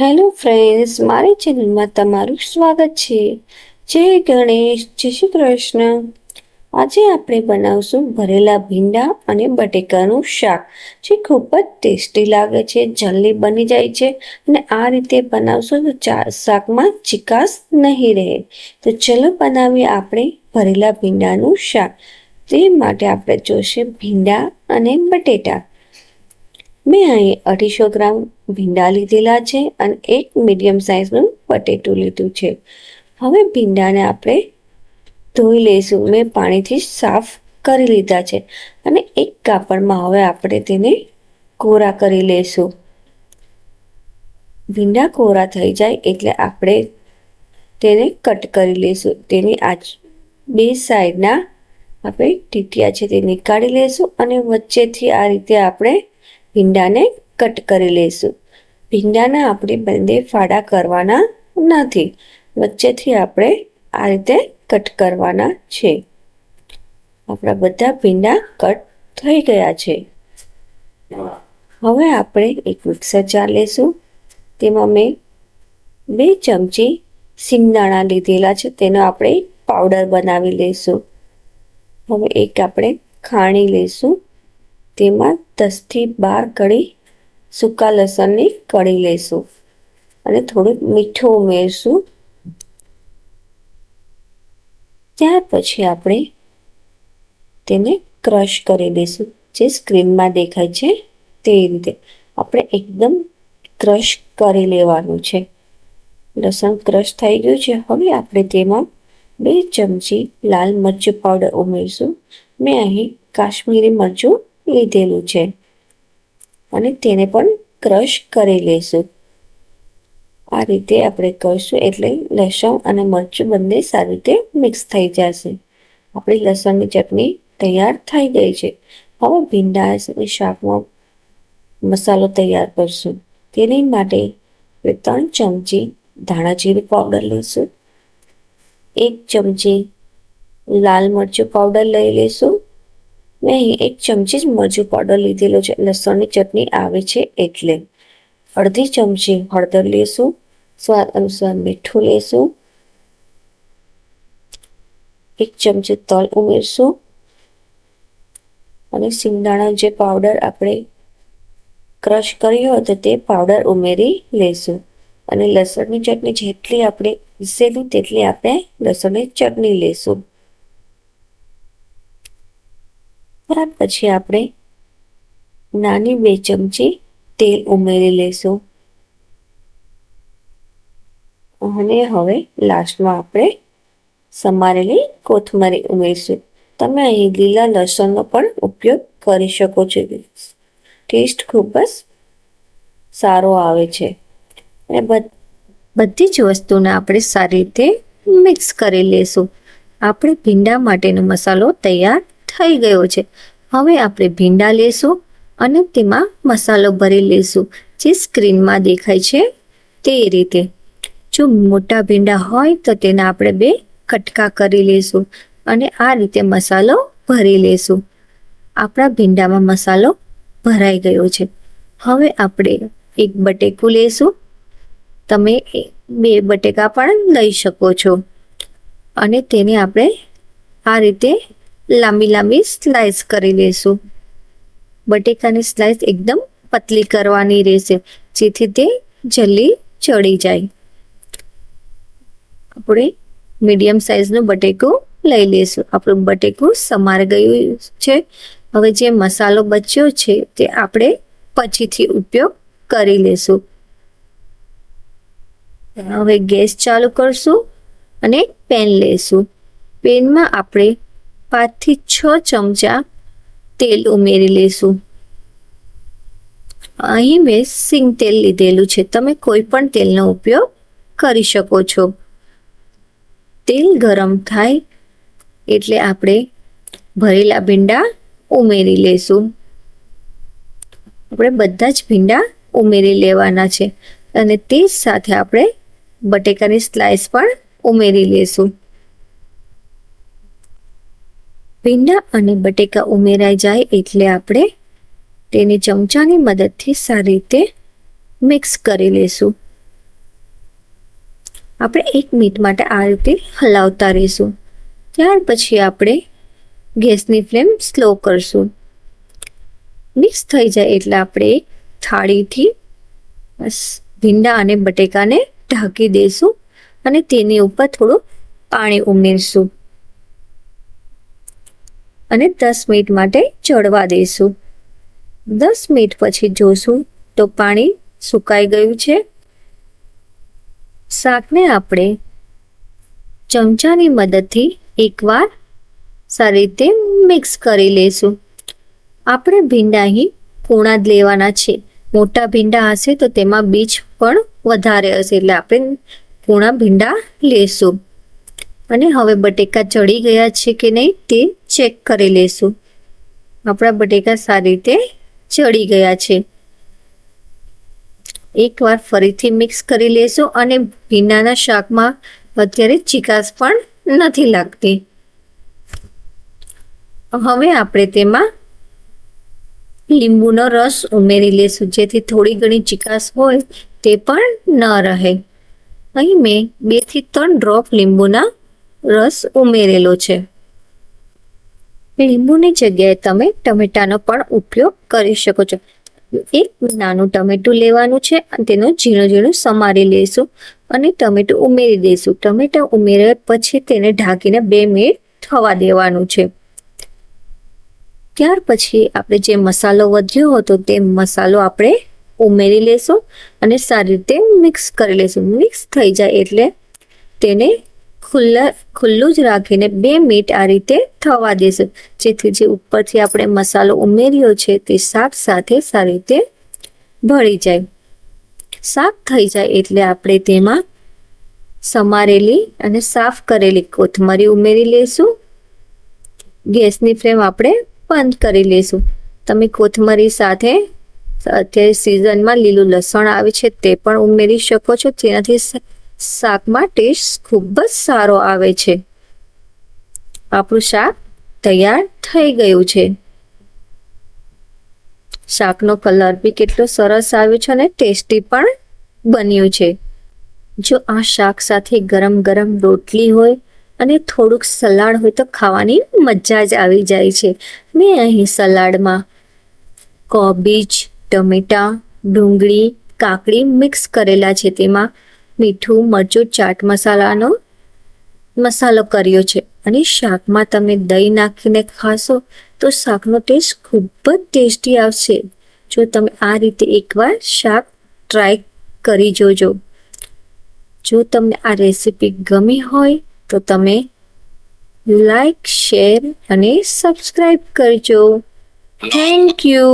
Hello friends, મારી ચેનલમાં તમારું સ્વાગત છે. જય ગણેશ, જય શ્રી કૃષ્ણ. આજે આપણે બનાવશું ભરેલા ભીંડા અને બટેકાનું શાક. જે ખૂબ જ ટેસ્ટી લાગે છે, જલ્દી બની જાય છે અને આ રીતે બનાવશો તો શાકમાં ચિકાસ નહીં રહે. તો ચલો બનાવીએ આપણે ભરેલા ભીંડાનું શાક. તે માટે આપણે જોશે ભીંડા અને બટેટા. મેં અહીં અઢીસો ગ્રામ ભીંડા લીધેલા છે અને એક મીડિયમ સાઇઝનું બટેટું લીધું છે. હવે ભીંડાને આપણે ધોઈ લઈશું. મેં પાણીથી સાફ કરી લીધા છે અને એક કાપડમાં હવે આપણે તેને કોરા કરી લઈશું. ભીંડા કોરા થઈ જાય એટલે આપણે તેને કટ કરી લઈશું. તેની આજ બે સાઈડના આપણે ટીટિયા છે તે નીકાળી લઈશું અને વચ્ચેથી આ રીતે આપણે ભીંડાને કટ કરી લઈશું. ભીંડાના આપણે બંને ફાડા કરવાના નથી. વચ્ચેથી આપણે આ રીતે કટ કરવાના છે. આપણા બધા ભીંડા કટ થઈ ગયા છે. હવે આપણે એક મિક્સર જાર લેશું તેમાં મેં બે ચમચી સિંગદાણા લીધેલા છે. તેનો આપણે પાવડર બનાવી લઈશું. હવે એક આપણે ખાણી લઈશું. તેમાં દસથી બાર કળી સૂકા લસણની કળી લઈશું અને થોડુંક મીઠું ઉમેરશું. ત્યાર પછી આપણે તેને ક્રશ કરી દઈશું. જે સ્ક્રીનમાં દેખાય છે તે રીતે. આપણે એકદમ ક્રશ કરી લેવાનું છે. લસણ ક્રશ થઈ ગયું છે. હવે આપણે તેમાં બે ચમચી લાલ મરચું પાવડર ઉમેરીશું. મેં અહીં કાશ્મીરી મરચું લીધેલું છે. અને તેને પણ ક્રશ કરી લઈશું. આ રીતે આપણે કરશું એટલે લસણ અને મરચું બંને સારી રીતે મિક્સ થઈ જશે. આપણી લસણની ચટણી તૈયાર થઈ ગઈ છે. હવે ભીંડા શાકમાં મસાલો તૈયાર કરશું. તેની માટે ત્રણ ચમચી ધાણા જીરું પાવડર લઈશું. એક ચમચી લાલ મરચું પાવડર લઈ લઈશું. મેં એક ચમચી જ મરચું પાવડર લીધેલો છે. લસણની ચટણી આવે છે એટલે. અડધી ચમચી હળદર લેશું. સ્વાદ અનુસાર મીઠું લેશું. એક ચમચી તલ ઉમેરશું. અને સિંગદાણા જે પાવડર આપણે ક્રશ કર્યો હતો તે પાવડર ઉમેરી લેશું. અને લસણની ચટણી જેટલી આપણે પીસેલી તેટલી આપણે લસણની ચટણી લેશું. ત્યાર પછી આપણે નાની બે ચમચી તેલ ઉમેરી લઈશું અને હવે લાસ્ટમાં આપણે સમારેલી કોથમરી ઉમેરશું. તમે અહીં લીલા લસણનો પણ ઉપયોગ કરી શકો છો. ટેસ્ટ ખૂબ જ સારો આવે છે. અને બધી જ વસ્તુને આપણે સારી રીતે મિક્સ કરી લેશું. આપણે ભીંડા માટેનો મસાલો તૈયાર થઈ ગયો છે. હવે આપણે ભીંડા લેશું અને તેમાં મસાલો ભરી લેશું. જે સ્ક્રીનમાં દેખાય છે તે રીતે. જો મોટા ભીંડા હોય તો તેના આપણે બે કટકા કરી લેશું અને આ રીતે મસાલો ભરી લેશું. આપણા ભીંડામાં મસાલો ભરાઈ ગયો છે. હવે આપણે એક બટેકું લેશું. તમે બે બટેકા પણ લઈ શકો છો. અને તેને આપણે આ રીતે લાંબી લાંબી સ્લાઇસ કરી લેશું. બટેકાની સ્લાઇસ એકદમ પતલી કરવાની રહેશે, જેથી તે જલ્દી ચડી જાય. આપણે મીડિયમ સાઇઝનું બટેકું લઈ લઈશું આપણું બટેકું સમાર ગયું છે. હવે જે મસાલો બચ્યો છે તે આપણે પછીથી ઉપયોગ કરી લેશું. હવે ગેસ ચાલુ કરશું અને પેન લેશું. પેનમાં આપણે પાંચથી છ ચમચા તેલ ઉમેરી લેશું. અહીં મેં સિંગ તેલ લીધેલું છે. તમે કોઈ પણ તેલનો ઉપયોગ કરી શકો છો. તેલ ગરમ થાય એટલે આપણે ભરેલા ભીંડા ઉમેરી લેશું. આપણે બધા જ ભીંડા ઉમેરી લેવાના છે. અને તે સાથે આપણે બટેકાની સ્લાઇસ પણ ઉમેરી લેશું. ભીંડા અને બટેકા ઉમેરાઈ જાય એટલે આપણે તેને ચમચાની મદદથી સારી રીતે મિક્સ કરી લેશું આપણે એક મિનિટ માટે આ રીતે હલાવતા રહીશું. ત્યાર પછી આપણે ગેસની ફ્લેમ સ્લો કરશું. મિક્સ થઈ જાય એટલે આપણે થાળીથી ભીંડા અને બટેકાને ઢાંકી દઈશું અને તેની ઉપર થોડું પાણી ઉમેરશું. અને દસ મિનિટ માટે ચડવા દઈશું. દસ મિનિટ પછી જોશું તો પાણી સુકાઈ ગયું છે. શાકને આપણે ચમચાની મદદથી એકવાર સારી રીતે મિક્સ કરી લઈશું. આપણે ભીંડા અહીં પૂણા જ લેવાના છે. મોટા ભીંડા હશે તો તેમાં બીજ પણ વધારે હશે એટલે આપણે પૂણા ભીંડા લેશું. અને હવે બટેકા ચડી ગયા છે કે નહીં તે ચેક કરી લેશું. આપણા બટેકા સારી રીતે ચડી ગયા છે. એકવાર ફરીથી મિક્સ કરી લેશું અને ભીંડાના શાકમાં અત્યારે ચિકાસ પણ નથી લાગતી. હવે આપણે તેમાં લીંબુનો રસ ઉમેરી લેશું. જેથી થોડી ઘણી ચિકાસ હોય તે પણ ન રહે. અહીં મેં બેથી ત્રણ ડ્રોપ લીંબુના રસ ઉમેરેલો છે. લીંબુની જગ્યાએ તમે ટમેટાનો પણ ઉપયોગ કરી શકો છો. એક નાનું ટમેટું લેવાનું છે અને તેનું ઝીણું ઝીણું સમારી લઈશું અને ટમેટું ઉમેરી દઈશું. ટમેટા ઉમેર્યા પછી તેને ઢાંકીને બે મિનિટ થવા દેવાનું છે. ત્યાર પછી આપણે જે મસાલો વધ્યો હતો તે મસાલો આપણે ઉમેરી લેશું અને સારી રીતે મિક્સ કરી લેશું મિક્સ થઈ જાય એટલે તેને ખુલ્લા ખુલ્લું જ રાખીને બે મિનિટ આ રીતે થવા દેશું. જેથી જે ઉપરથી આપણે મસાલો ઉમેર્યો છે તે શાક સાથે સારી રીતે ભળી જાય. શાક થઈ જાય એટલે આપણે તેમાં સમારેલી અને સાફ કરેલી કોથમરી ઉમેરી લેશું. ગેસની ફ્લેમ આપણે બંધ કરી લેશું. તમે કોથમરી સાથે અત્યારે સિઝનમાં લીલું લસણ આવે છે તે પણ ઉમેરી શકો છો. તેનાથી શાકમાં ટેસ્ટ ખૂબ જ સારો આવે છે. આપણું શાક તૈયાર થઈ ગયું છે. શાકનો કલર બી કેટલો સરસ આવ્યો છે અને ટેસ્ટી પણ બન્યું છે. જો આ શાક સાથે ગરમ ગરમ રોટલી હોય અને થોડુંક સલાડ હોય તો ખાવાની મજા જ આવી જાય છે. મેં અહીં સલાડમાં કોબીજ, ટમેટા, ડુંગળી, કાકડી મિક્સ કરેલા છે. તેમાં મીઠું, મરચું, ચાટ મસાલાનો મસાલો કર્યો છે. અને શાકમાં તમે દહીં નાખીને ખાશો તો શાકનો ટેસ્ટ ખૂબ જ ટેસ્ટી આવશે. જો તમે આ રીતે એકવાર શાક ટ્રાય કરી જોજો. જો તમને આ રેસીપી ગમી હોય તો તમે લાઈક શેર અને સબસ્ક્રાઈબ કરજો. Thank you